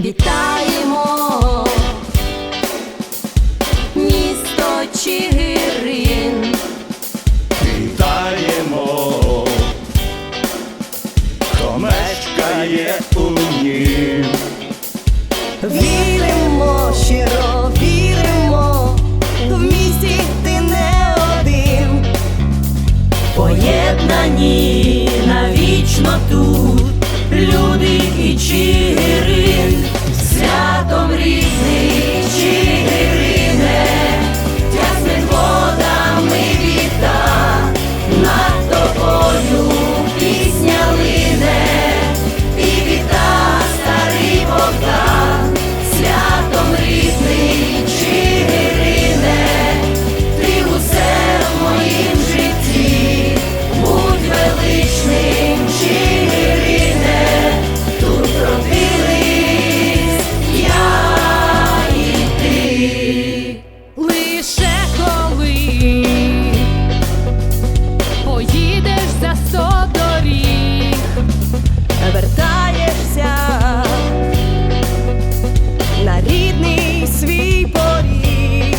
вітаємо. Місто Чигирин, вітаємо, хто мешкає у нім. Віримо щиро, віримо, в місті ти не один, поєднані навічно тут. Люди і чири за доріг, вертаєшся на рідний свій поріг.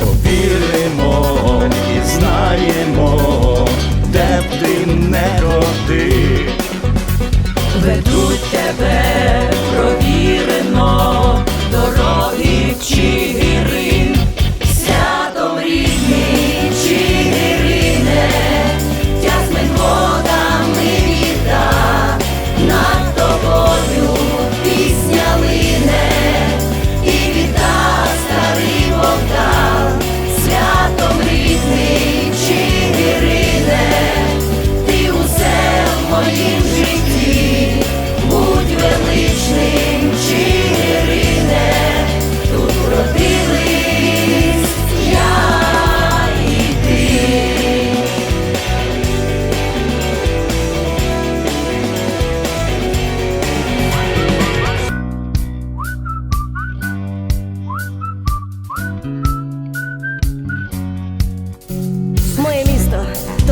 Повіримо і знаємо, де б ти не роди. Ведуть тебе провірено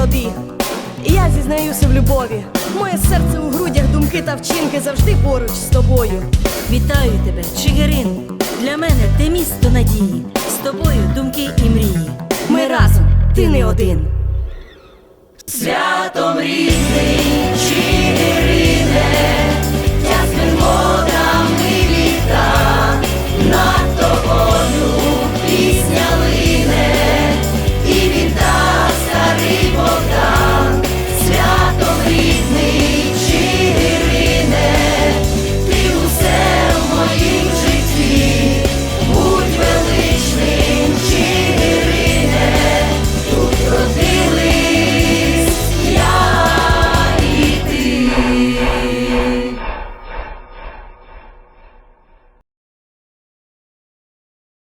місто І Я зізнаюся в любові. Моє серце у грудях, думки та вчинки завжди поруч з тобою. Вітаю тебе, Чигирин. Для мене ти місто надії. З тобою думки і мрії. Ми разом, ти не один. Святом рідний